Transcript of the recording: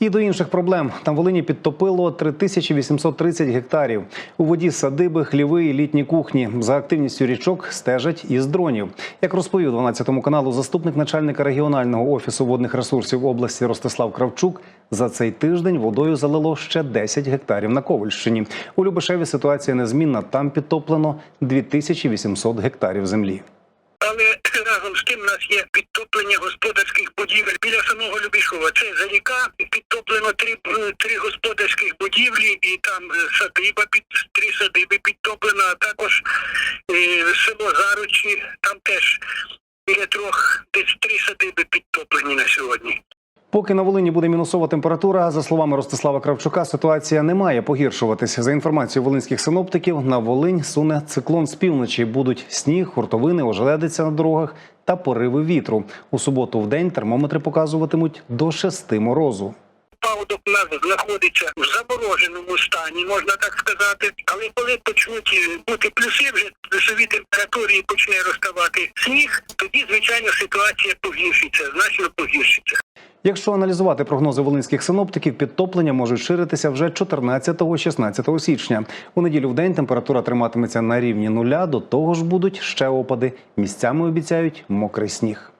І до інших проблем там Волині підтопило 3830 гектарів. У воді садиби, хліви і літні кухні. За активністю річок стежать із дронів. Як розповів 12 каналу заступник начальника регіонального офісу водних ресурсів області Ростислав Кравчук, за цей тиждень водою залило ще 10 гектарів на Ковальщині. У Любешеві ситуація незмінна. Там підтоплено 2800 гектарів землі. Але разом з тим у нас є підтоплення господарських будівель біля самого Любішова. Це за ріка підтоплено три, е, три господарських будівлі, і там е, садиба під три садиби підтоплено, а також е, село Заручі, там теж біля трьох десь три садиби підтоплені на сьогодні. Поки на Волині буде мінусова температура, за словами Ростислава Кравчука, ситуація не має погіршуватися. За інформацією волинських синоптиків, на Волинь суне циклон з півночі. Будуть сніг, хуртовини, ожеледиця на дорогах та пориви вітру. У суботу в день термометри показуватимуть до 6 морозу. Паводок у нас знаходиться в замороженому стані, можна так сказати. Але коли почнуть е, бути плюси, вже плюсові температури почне розставати сніг, тоді звичайно ситуація погіршиться, значно погіршиться. Якщо аналізувати прогнози волинських синоптиків, підтоплення можуть ширитися вже 14-16 січня. У неділю в день температура триматиметься на рівні нуля. До того ж будуть ще опади. Місцями обіцяють мокрий сніг.